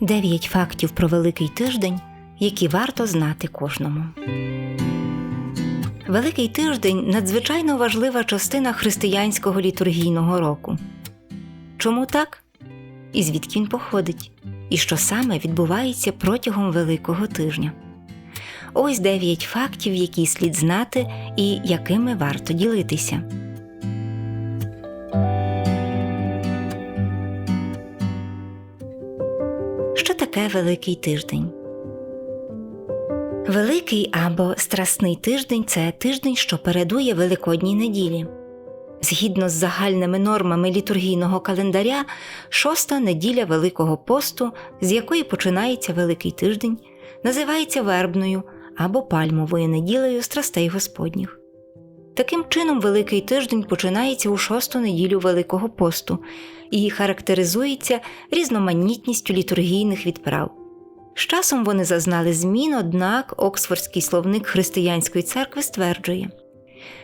Дев'ять фактів про Великий тиждень, які варто знати кожному. Великий тиждень надзвичайно важлива частина християнського літургійного року. Чому так? І звідки він походить? І що саме відбувається протягом Великого тижня? Ось дев'ять фактів, які слід знати і якими варто ділитися. Таке Великий тиждень? Великий або Страсний тиждень це тиждень, що передує Великодній неділі. Згідно з загальними нормами літургійного календаря, шоста неділя Великого посту, з якої починається Великий тиждень, називається вербною або пальмовою неділею страстей Господніх. Таким чином, Великий тиждень починається у шосту неділю Великого посту і характеризується різноманітністю літургійних відправ. З часом вони зазнали змін, однак Оксфордський словник християнської церкви стверджує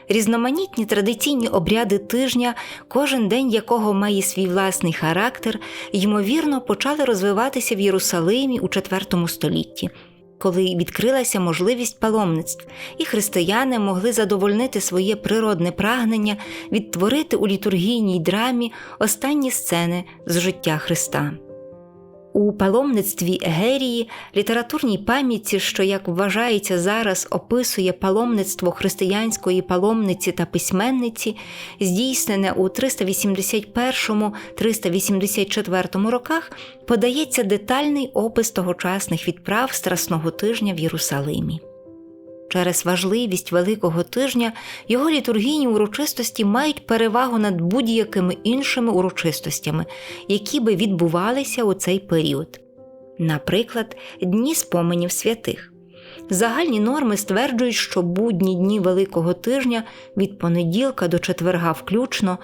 різноманітні традиційні обряди тижня, кожен день якого має свій власний характер, ймовірно, почали розвиватися в Єрусалимі у IV столітті, коли відкрилася можливість паломництв, і християни могли задовольнити своє природне прагнення відтворити у літургійній драмі останні сцени з життя Христа. У паломництві Егерії, літературній пам'ятці, що, як вважається зараз, описує паломництво християнської паломниці та письменниці, здійснене у 381-384 роках, подається детальний опис тогочасних відправ Страсного тижня в Єрусалимі. Через важливість Великого тижня його літургійні урочистості мають перевагу над будь-якими іншими урочистостями, які би відбувалися у цей період. Наприклад, дні споменів святих. Загальні норми стверджують, що будні дні Великого тижня від понеділка до четверга включно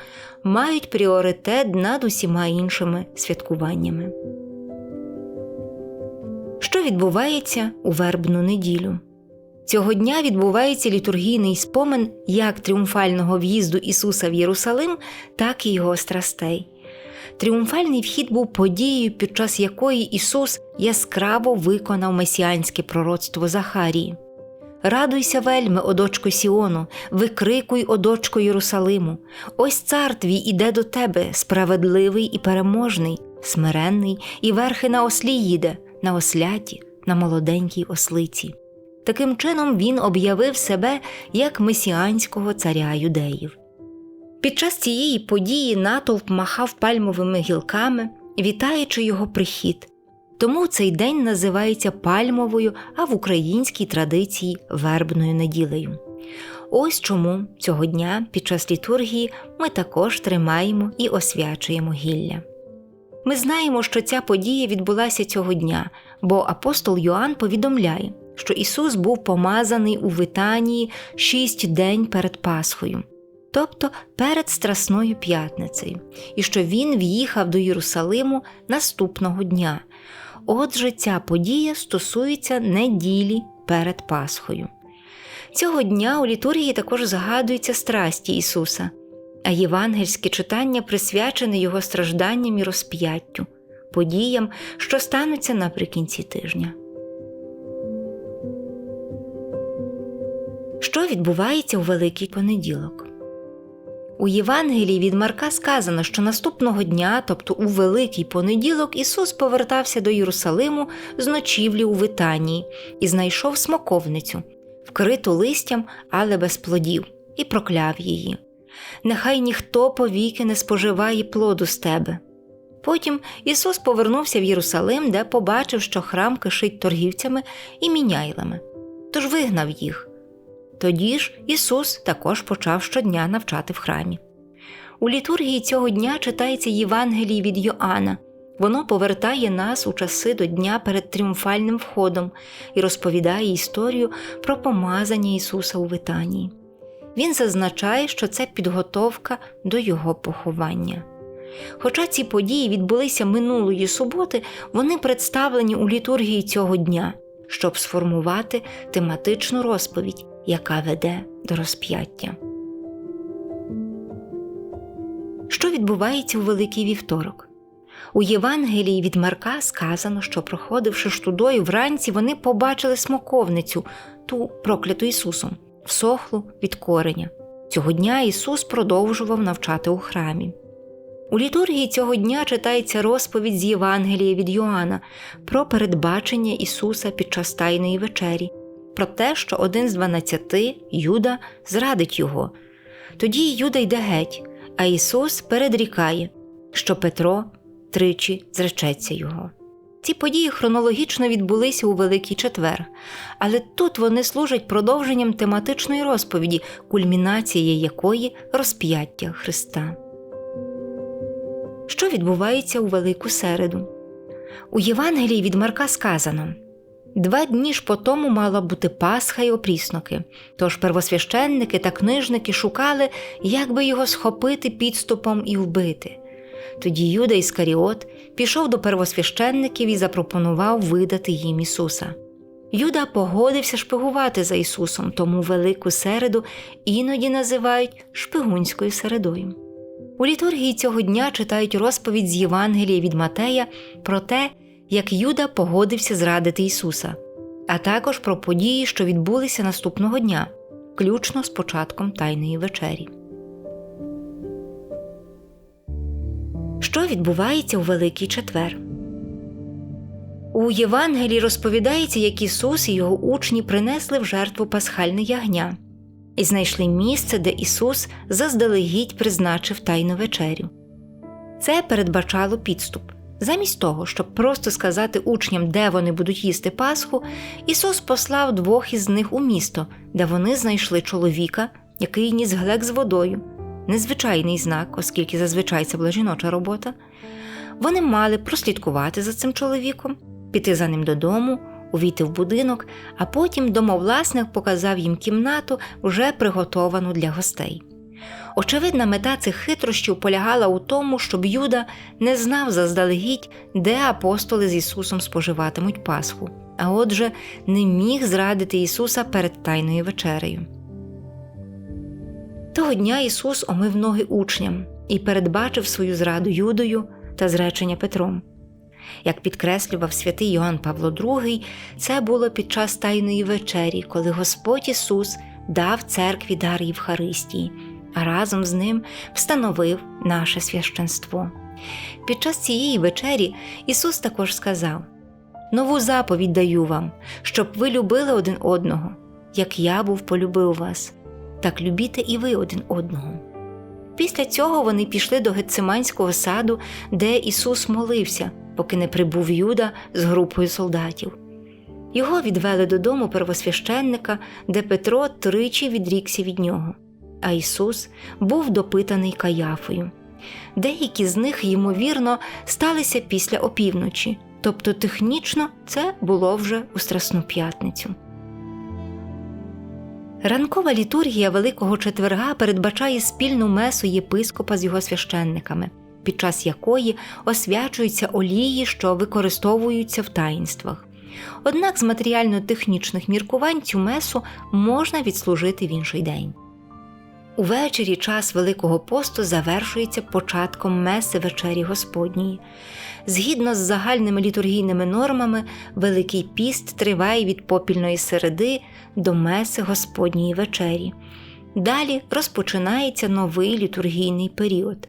мають пріоритет над усіма іншими святкуваннями. Що відбувається у вербну неділю? Цього дня відбувається літургійний спомин як тріумфального в'їзду Ісуса в Єрусалим, так і його страстей. Тріумфальний вхід був подією, під час якої Ісус яскраво виконав месіанське пророцтво Захарії. Радуйся, вельми, о дочко Сіону, викрикуй, о дочко Єрусалиму. Ось цар твій іде до тебе, справедливий і переможний, смиренний, і верхи на ослі їде, на осляті, на молоденькій ослиці. Таким чином він об'явив себе як месіанського царя юдеїв. Під час цієї події натовп махав пальмовими гілками, вітаючи його прихід. Тому цей день називається пальмовою, а в українській традиції вербною неділею. Ось чому цього дня під час літургії ми також тримаємо і освячуємо гілля. Ми знаємо, що ця подія відбулася цього дня, бо апостол Йоанн повідомляє, що Ісус був помазаний у Витанії шість день перед Пасхою, тобто перед Страсною п'ятницею, і що Він в'їхав до Єрусалиму наступного дня. Отже, ця подія стосується неділі перед Пасхою. Цього дня у літургії також згадуються страсті Ісуса, а євангельське читання присвячене Його стражданням і розп'яттю, подіям, що стануться наприкінці тижня. Відбувається у Великий понеділок? У Євангелії від Марка сказано, що наступного дня, тобто у Великий понеділок, Ісус повертався до Єрусалиму з ночівлі у Витанії і знайшов смоковницю, вкриту листям, але без плодів, і прокляв її. Нехай ніхто повіки не споживає плоду з тебе. Потім Ісус повернувся в Єрусалим, де побачив, що храм кишить торгівцями і міняйлами, тож вигнав їх. Тоді ж Ісус також почав щодня навчати в храмі. У літургії цього дня читається Євангелій від Йоанна. Воно повертає нас у часи до дня перед тріумфальним входом і розповідає історію про помазання Ісуса у Витанії. Він зазначає, що це підготовка до Його поховання. Хоча ці події відбулися минулої суботи, вони представлені у літургії цього дня, щоб сформувати тематичну розповідь, яка веде до розп'яття. Що відбувається у Великий вівторок? У Євангелії від Марка сказано, що, проходивши штудою вранці, вони побачили смоковницю, ту прокляту Ісусом, всохлу від кореня. Цього дня Ісус продовжував навчати у храмі. У літургії цього дня читається розповідь з Євангелія від Йоанна про передбачення Ісуса під час Тайної вечері, про те, що один з дванадцяти, Юда, зрадить його. Тоді Юда йде геть, а Ісус передрікає, що Петро тричі зречеться його. Ці події хронологічно відбулися у Великий Четвер, але тут вони служать продовженням тематичної розповіді, кульмінація якої розп'яття Христа. Що відбувається у Велику середу? У Євангелії від Марка сказано Два дні ж по тому мала бути Пасха й опрісноки, тож первосвященники та книжники шукали, як би його схопити підступом і вбити. Тоді Юда Іскаріот пішов до первосвященників і запропонував видати їм Ісуса. Юда погодився шпигувати за Ісусом, тому Велику середу іноді називають шпигунською середою. У літургії цього дня читають розповідь з Євангелія від Матея про те, як Юда погодився зрадити Ісуса, а також про події, що відбулися наступного дня, включно з початком Тайної вечері. Що відбувається у Великий Четвер? У Євангелії розповідається, як Ісус і його учні принесли в жертву пасхальне ягня і знайшли місце, де Ісус заздалегідь призначив тайну вечерю. Це передбачало підступ. Замість того, щоб просто сказати учням, де вони будуть їсти Пасху, Ісус послав двох із них у місто, де вони знайшли чоловіка, який ніс глек з водою, незвичайний знак, оскільки зазвичай це була жіноча робота. Вони мали прослідкувати за цим чоловіком, піти за ним додому, увійти в будинок, а потім домовласник показав їм кімнату, вже приготовану для гостей. Очевидна мета цих хитрощів полягала у тому, щоб Юда не знав заздалегідь, де апостоли з Ісусом споживатимуть Пасху, а отже, не міг зрадити Ісуса перед Тайною вечерею. Того дня Ісус омив ноги учням і передбачив свою зраду Юдою та зречення Петром. Як підкреслював святий Йоанн Павло II, це було під час Тайної вечері, коли Господь Ісус дав церкві дар Євхаристії, а разом з ним встановив наше священство. Під час цієї вечері Ісус також сказав: Нову заповідь даю вам, щоб ви любили один одного, як я був полюбив вас, так любіте і ви один одного. Після цього вони пішли до Гециманського саду, де Ісус молився, поки не прибув Юда з групою солдатів. Його відвели додому первосвященника, де Петро тричі відрікся від нього, а Ісус був допитаний Каяфою. Деякі з них, ймовірно, сталися після опівночі, тобто технічно це було вже у Страсну п'ятницю. Ранкова літургія Великого четверга передбачає спільну месу єпископа з його священниками, під час якої освячуються олії, що використовуються в таїнствах. Однак з матеріально-технічних міркувань цю месу можна відслужити в інший день. Увечері час Великого посту завершується початком меси вечері Господньої. Згідно з загальними літургійними нормами, Великий піст триває від попільної середи до меси Господньої вечері. Далі розпочинається новий літургійний період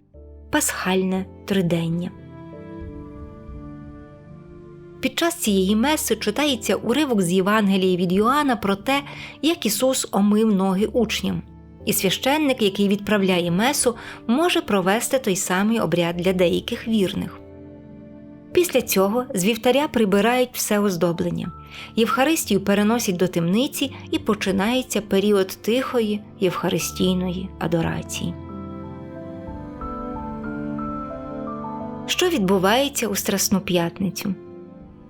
пасхальне тридення. Під час цієї меси читається уривок з Євангелії від Йоанна про те, як Ісус омив ноги учням, і священник, який відправляє месу, може провести той самий обряд для деяких вірних. Після цього з вівтаря прибирають все оздоблення, Євхаристію переносять до темниці і починається період тихої євхаристійної адорації. Що відбувається у Страсну п'ятницю?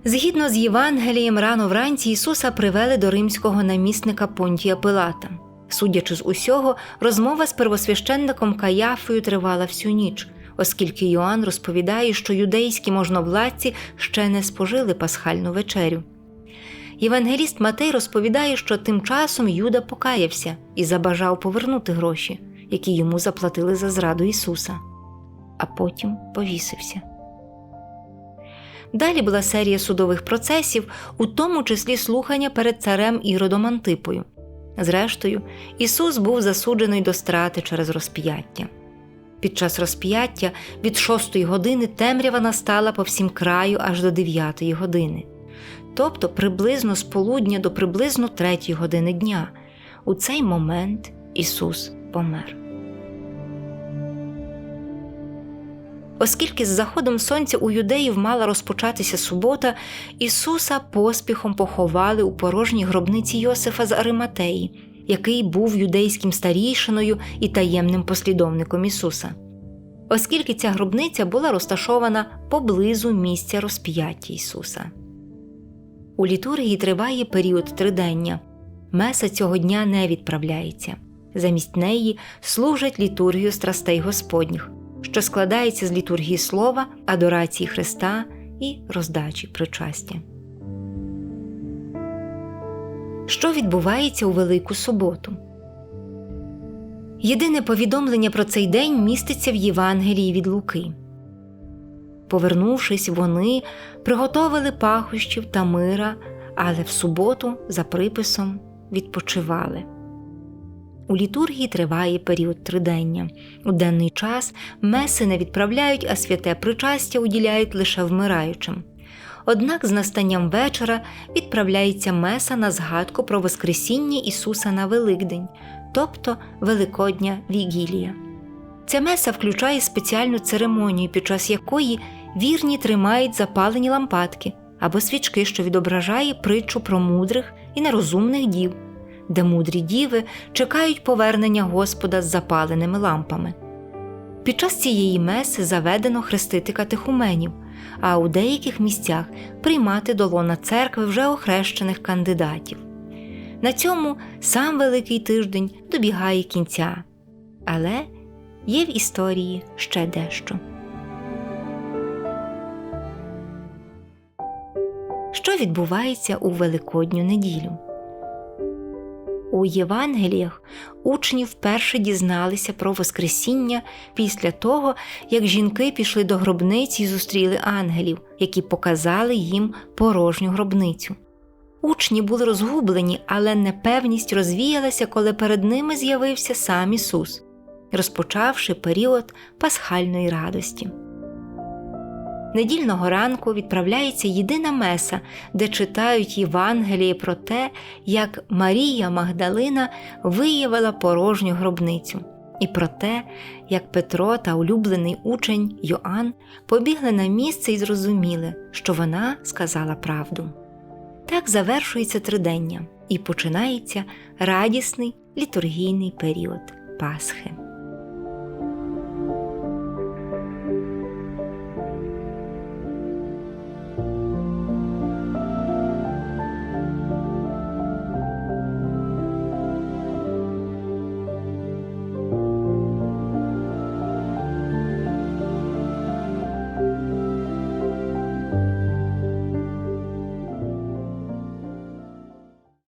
Згідно з Євангелієм, рано вранці Ісуса привели до римського намісника Понтія Пилата. Судячи з усього, розмова з первосвященником Каяфою тривала всю ніч, оскільки Йоанн розповідає, що юдейські можновладці ще не спожили пасхальну вечерю. Євангеліст Матей розповідає, що тим часом Юда покаявся і забажав повернути гроші, які йому заплатили за зраду Ісуса, а потім повісився. Далі була серія судових процесів, у тому числі слухання перед царем Іродом Антипою. Зрештою, Ісус був засуджений до страти через розп'яття. Під час розп'яття від шостої години темрява настала по всім краю аж до дев'ятої години, тобто приблизно з полудня до приблизно третьої години дня. У цей момент Ісус помер. Оскільки з заходом сонця у юдеїв мала розпочатися субота, Ісуса поспіхом поховали у порожній гробниці Йосифа з Ариматеї, який був юдейським старійшиною і таємним послідовником Ісуса. Оскільки ця гробниця була розташована поблизу місця розп'яття Ісуса. У літургії триває період тридення. Меса цього дня не відправляється. Замість неї служать літургію страстей Господніх, що складається з літургії слова, адорації Христа і роздачі причастя. Що відбувається у Велику суботу? Єдине повідомлення про цей день міститься в Євангелії від Луки. Повернувшись, вони приготовили пахощів та мира, але в суботу, за приписом, відпочивали. У літургії триває період тридення. У денний час меси не відправляють, а святе причастя уділяють лише вмираючим. Однак з настанням вечора відправляється меса на згадку про Воскресіння Ісуса на Великдень, тобто Великодня Вігілія. Ця меса включає спеціальну церемонію, під час якої вірні тримають запалені лампадки або свічки, що відображає притчу про мудрих і нерозумних дів, де мудрі діви чекають повернення Господа з запаленими лампами. Під час цієї меси заведено хрестити катехуменів, а у деяких місцях приймати до лона церкви вже охрещених кандидатів. На цьому сам Великий тиждень добігає кінця, але є в історії ще дещо. Що відбувається у Великодню неділю? У Євангеліях учні вперше дізналися про Воскресіння після того, як жінки пішли до гробниці і зустріли ангелів, які показали їм порожню гробницю. Учні були розгублені, але непевність розвіялася, коли перед ними з'явився сам Ісус, розпочавши період пасхальної радості. Недільного ранку відправляється єдина меса, де читають Євангелії про те, як Марія Магдалина виявила порожню гробницю, і про те, як Петро та улюблений учень Йоанн побігли на місце і зрозуміли, що вона сказала правду. Так завершується тридення і починається радісний літургійний період Пасхи.